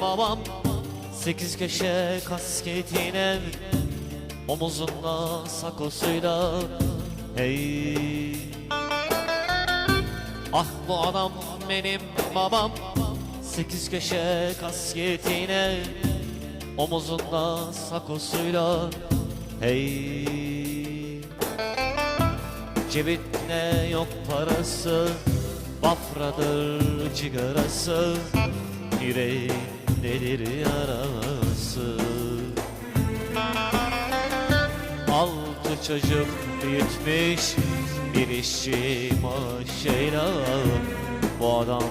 babam. Sekiz köşe kasketine Omuzunda sakosuyla. Hey. Ah bu adam benim babam. Sekiz köşe kasketine Omuzunda sakosuyla. Hey. Cebinde yok parası Bafradır cigarası Yüreğindedir yarası Altı çocuk büyütmüş Bir işçi maaşıyla. Bu adam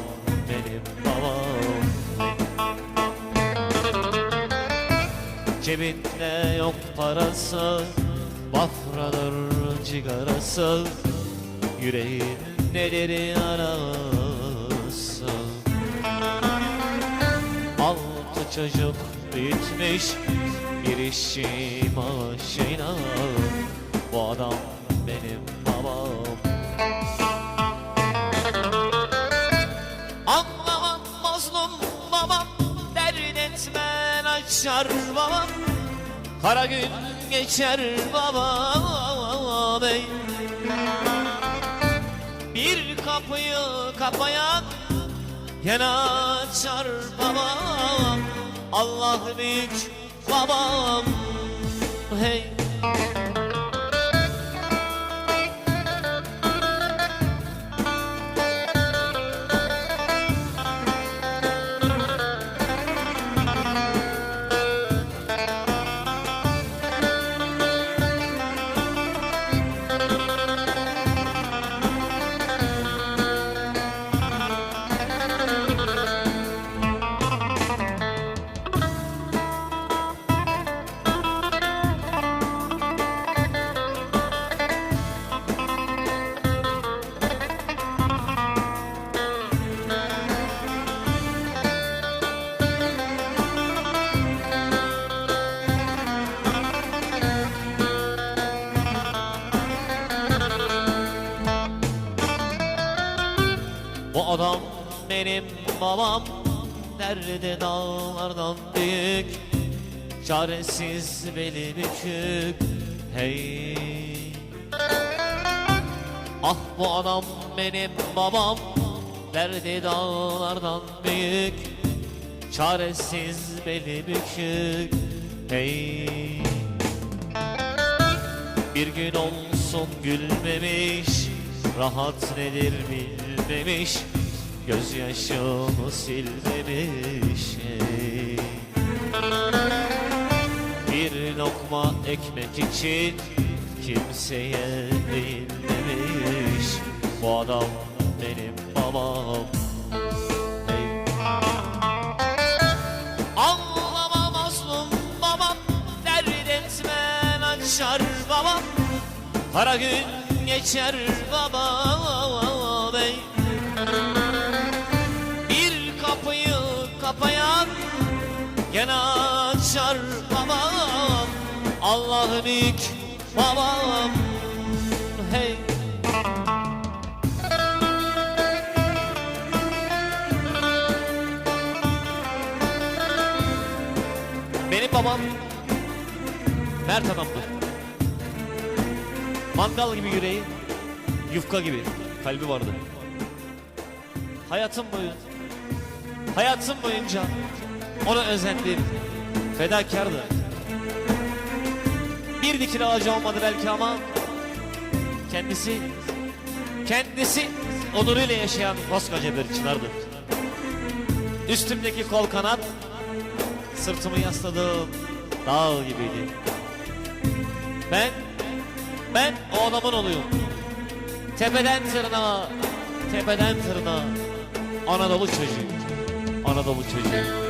benim babam Cebinde yok parası Bafradır cigarası. Yüreğin nedir yarası Altı çocuk büyütmüş Bir işçi maaşıyla. Bu adam benim babam. Anlamam mazlum babam Dert etmen açar babam. Kara gün geçer babam ey Bir kapıyı kapayan Gene açar babam Allah büyük babam. Hey benim babam Derdi dağlardan büyük Çaresiz beli bükük Hey. Ah bu adam benim babam Derdi dağlardan büyük Çaresiz beli bükük Hey. Bir gün olsun gülmemiş Rahat nedir bilmemiş Gözyaşımı silmemiş ey. Bir lokma ekmek için Kimseye değil demiş Bu adam benim babam Ey. Ağlama mazlum babam Dert etmen açar babam Kara gün geçer babam ey. Kapayan Gene açar babam Allah büyük babam Hey Benim babam Mert adamdı. Mangal gibi yüreği, yufka gibi kalbi vardı. Hayatım boyu, hayatım boyunca ona özendim, fedakardı. Bir dikil ağacı olmadı belki ama kendisi, kendisi onuruyla yaşayan koskoca bir çınardı. Üstümdeki kol kanat, sırtımı yasladığım dağ gibiydi. Ben, ben o adamın oğluyum. Tepeden tırnağa, tepeden tırnağa. Anadolu çocuğu, 하나 더 붙여주세요.